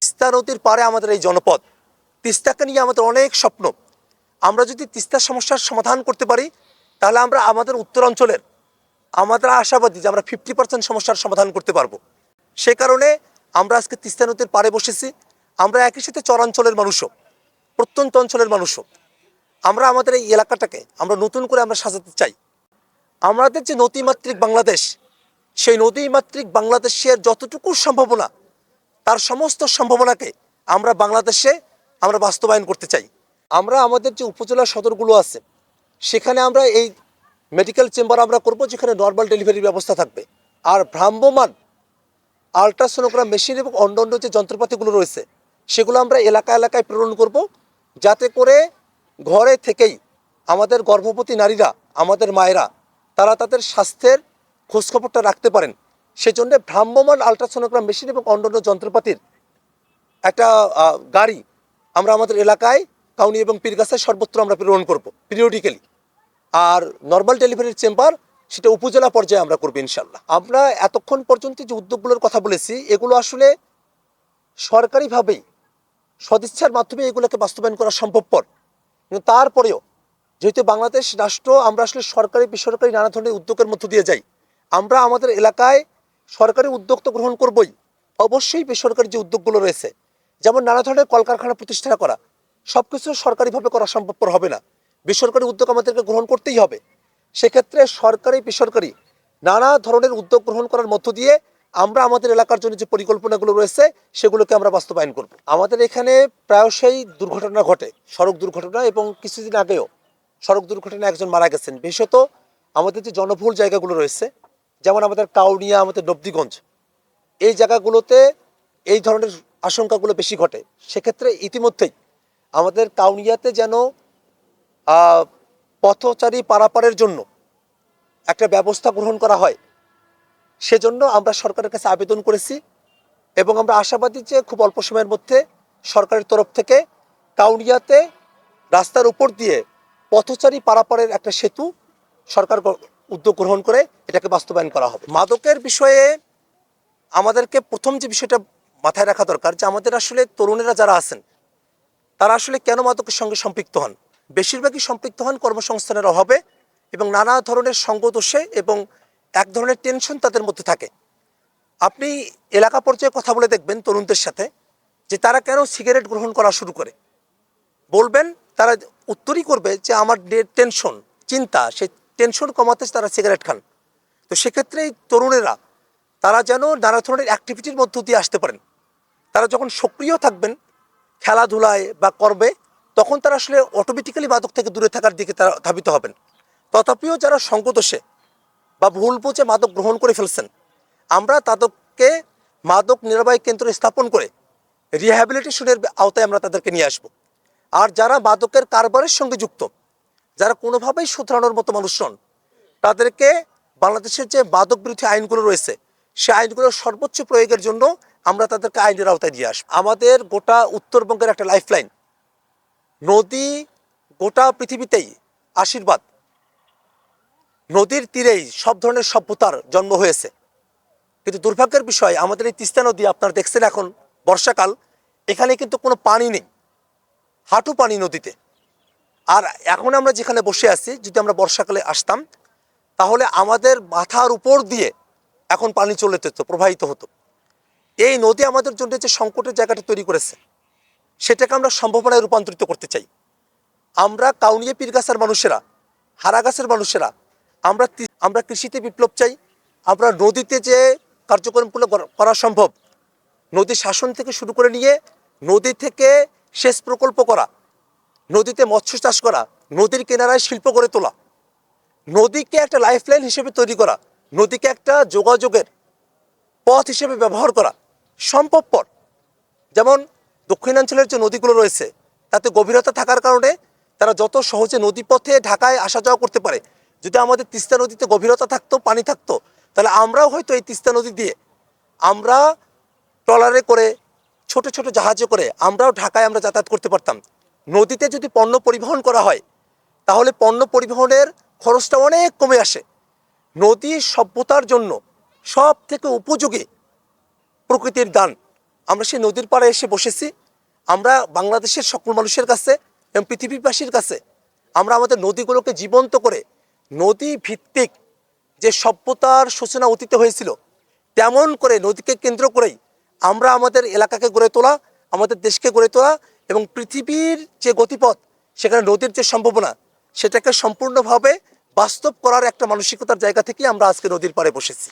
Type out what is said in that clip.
তিস্তা নদীর পারে আমাদের এই জনপদ। তিস্তাকে নিয়ে আমাদের অনেক স্বপ্ন। আমরা যদি তিস্তার সমস্যার সমাধান করতে পারি, তাহলে আমরা আমাদের উত্তরাঞ্চলের আমাদের আশাবাদী যে আমরা ফিফটি পার্সেন্ট সমস্যার সমাধান করতে পারব। সে কারণে আমরা আজকে তিস্তা নদীর পাড়ে বসেছি। আমরা একই সাথে চরাঞ্চলের মানুষও, প্রত্যন্ত অঞ্চলের মানুষও। আমরা আমাদের এই এলাকাটাকে আমরা নতুন করে আমরা সাজাতে চাই। আমাদের যে নদীমাতৃক বাংলাদেশ, সেই নদীমাতৃক বাংলাদেশের যতটুকু সম্ভাবনা তার সমস্ত সম্ভাবনাকে আমরা বাংলাদেশে আমরা বাস্তবায়ন করতে চাই। আমরা আমাদের যে উপজেলা সদরগুলো আছে, সেখানে আমরা এই মেডিকেল চেম্বার আমরা করব যেখানে নর্মাল ডেলিভারির ব্যবস্থা থাকবে। আর ভ্রাম্যমান আলট্রাসোনোগ্রাম মেশিন এবং অন্যান্য যে যন্ত্রপাতিগুলো রয়েছে, সেগুলো আমরা এলাকা এলাকায় প্রেরণ করব যাতে করে ঘরে থেকেই আমাদের গর্ভবতী নারীরা, আমাদের মায়েরা, তারা তাদের স্বাস্থ্যের খোঁজখবরটা রাখতে পারেন। সেজন্য ভ্রাম্যমান আলট্রাসোনোগ্রাম মেশিন এবং অন্যান্য যন্ত্রপাতির একটা গাড়ি আমরা আমাদের এলাকায় কাউনি এবং পীরগাছায় সর্বত্র আমরা প্রেরণ করব পিরিয়ডিক্যালি আর নর্মাল ডেলিভারির চেম্বার সেটা উপজেলা পর্যায়ে আমরা করব ইনশাল্লাহ আমরা এতক্ষণ পর্যন্ত যে উদ্যোগগুলোর কথা বলেছি, এগুলো আসলে সরকারিভাবেই, সদিচ্ছার মাধ্যমে এগুলোকে বাস্তবায়ন করা সম্ভবপর কিন্তু তারপরেও, যেহেতু বাংলাদেশ রাষ্ট্র, আমরা আসলে সরকারি, বেসরকারি নানা ধরনের উদ্যোগের মধ্য দিয়ে যাই, আমরা আমাদের এলাকায় সরকারি উদ্যোগ তো গ্রহণ করবই। অবশ্যই বেসরকারি যে উদ্যোগগুলো রয়েছে, যেমন নানা ধরনের কলকারখানা প্রতিষ্ঠা করা সব কিছু সরকারিভাবে করা সম্ভবপর হবে না। বেসরকারি উদ্যোগ আমাদেরকে গ্রহণ করতেই হবে। সেক্ষেত্রে সরকারি, বেসরকারি নানা ধরনের উদ্যোগ গ্রহণ করার মধ্য দিয়ে আমরা আমাদের এলাকার জন্য যে পরিকল্পনাগুলো রয়েছে, সেগুলোকে আমরা বাস্তবায়ন করব। আমাদের এখানে প্রায়শই দুর্ঘটনা ঘটে, সড়ক দুর্ঘটনা এবং কিছুদিন আগেও সড়ক দুর্ঘটনায় একজন মারা গেছেন। বিশেষত আমাদের যে জনবহুল জায়গাগুলো রয়েছে যেমন আমাদের কাউনিয়া, আমাদের নবদিগঞ্জ এই জায়গাগুলোতে এই ধরনের আশঙ্কাগুলো বেশি ঘটে। সেক্ষেত্রে ইতিমধ্যেই আমাদের কাউনিয়াতে যেন পথচারী পারাপারের জন্য একটা ব্যবস্থা গ্রহণ করা হয়, সেজন্য আমরা সরকারের কাছে আবেদন করেছি এবং আমরা আশাবাদী যে খুব অল্প সময়ের মধ্যে সরকারের তরফ থেকে কাউনিয়াতে রাস্তার উপর দিয়ে পথচারী পারাপারের একটা সেতু সরকার উদ্যোগ গ্রহণ করে এটাকে বাস্তবায়ন করা হবে। মাদকের বিষয়ে আমাদেরকে প্রথম যে বিষয়টা মাথায় রাখা দরকার যে আমাদের আসলে তরুণেরা যারা আছেন, তারা আসলে কেন মাদকের সঙ্গে সম্পৃক্ত হন? বেশিরভাগই সম্পৃক্ত হন কর্মসংস্থানের অভাবে এবং নানা ধরনের সঙ্গদোষে এবং এক ধরনের টেনশন তাদের মধ্যে থাকে। আপনি এলাকা পর্যায়ে কথা বলে দেখবেন তরুণদের সাথে যে তারা কেন সিগারেট গ্রহণ করা শুরু করে? বলবেন, তারা উত্তরই করবে যে আমার টেনশন, চিন্তা, সেই টেনশন কমাতে তারা সিগারেট খান। তো সেক্ষেত্রে এই তরুণেরা, তারা যেন নানা ধরনের অ্যাক্টিভিটির মধ্য দিয়ে আসতে পারেন। তারা যখন সক্রিয় থাকবেন, খেলাধুলায় বা করবে তখন তারা আসলে অটোমেটিক্যালি মাদক থেকে দূরে থাকার দিকে তারা ধাবিত হবেন। তথাপিও যারা সঙ্গদোষে বা ভুল বুঝে মাদক গ্রহণ করে ফেলছেন, আমরা তাদেরকে মাদক নিরাময় কেন্দ্র স্থাপন করে রিহ্যাবিলিটেশনের আওতায় আমরা তাদেরকে নিয়ে আসব। আর যারা মাদকের কারবারের সঙ্গে যুক্ত যারা কোনোভাবেই শুধরানোর মতো মানুষ নন, তাদেরকে বাংলাদেশের যে মাদক বিরোধী আইনগুলো রয়েছে, সে আইনগুলোর সর্বোচ্চ প্রয়োগের জন্য আমরা তাদেরকে আইনের আওতায় দিয়ে আসব। আমাদের গোটা উত্তরবঙ্গের একটা লাইফলাইন নদী গোটা পৃথিবীতেই আশীর্বাদ। নদীর তীরেই সব ধরনের সভ্যতার জন্ম হয়েছে। কিন্তু দুর্ভাগ্যের বিষয়, আমাদের এই তিস্তা নদী আপনারা দেখছেন এখন বর্ষাকাল, এখানে কিন্তু কোনো পানি নেই। হাঁটু পানি নদীতে। আর এখন আমরা যেখানে বসে আছি, যদি আমরা বর্ষাকালে আসতাম, তাহলে আমাদের মাথার উপর দিয়ে এখন পানি চলে যেত, প্রবাহিত হতো। এই নদী আমাদের জন্য যে সংকটের জায়গাটা তৈরি করেছে, সেটাকে আমরা সম্ভাবনায় রূপান্তরিত করতে চাই। আমরা কাউনিয়া পীরগাছার মানুষেরা হারাগাছের মানুষেরা, আমরা আমরা কৃষিতে বিপ্লব চাই, আমরা নদীতে যে কার্যক্রমগুলো করা- সম্ভব, নদী শাসন থেকে শুরু করে নিয়ে নদী থেকে সেচ প্রকল্প করা নদীতে মৎস্য চাষ করা, নদীর কিনারায় শিল্প গড়ে তোলা। নদীকে একটা লাইফলাইন হিসেবে তৈরি করা, নদীকে একটা যোগাযোগের পথ হিসেবে ব্যবহার করা সম্ভবপর যেমন দক্ষিণাঞ্চলের যে নদীগুলো রয়েছে, তাতে গভীরতা থাকার কারণে তারা যত সহজে নদীপথে ঢাকায় আসা যাওয়া করতে পারে, যদি আমাদের তিস্তা নদীতে গভীরতা থাকতো, পানি থাকতো, তাহলে আমরাও হয়তো এই তিস্তা নদী দিয়ে আমরা ট্রলারে করে, ছোট ছোট জাহাজে করে আমরাও ঢাকায় আমরা যাতায়াত করতে পারতাম। নদীতে যদি পণ্য পরিবহন করা হয়, তাহলে পণ্য পরিবহনের খরচটা অনেক কমে আসে। নদী সভ্যতার জন্য সব থেকে উপযোগী প্রকৃতির দান। আমরা সেই নদীর পাড়ে এসে বসেছি। আমরা বাংলাদেশের সকল মানুষের কাছে এবং পৃথিবীবাসীর কাছে আমরা আমাদের নদীগুলোকে জীবন্ত করে নদী ভিত্তিক যে সভ্যতার সূচনা অতীতে হয়েছিল, তেমন করে নদীকে কেন্দ্র করেই আমরা আমাদের এলাকাকে গড়ে তোলা, আমাদের দেশকে গড়ে তোলা এবং পৃথিবীর যে গতিপথ, সেখানে নদীর যে সম্ভাবনা, সেটাকে সম্পূর্ণভাবে বাস্তব করার একটা মানসিকতার জায়গা থেকে আমরা আজকে নদীর পাড়ে বসেছি।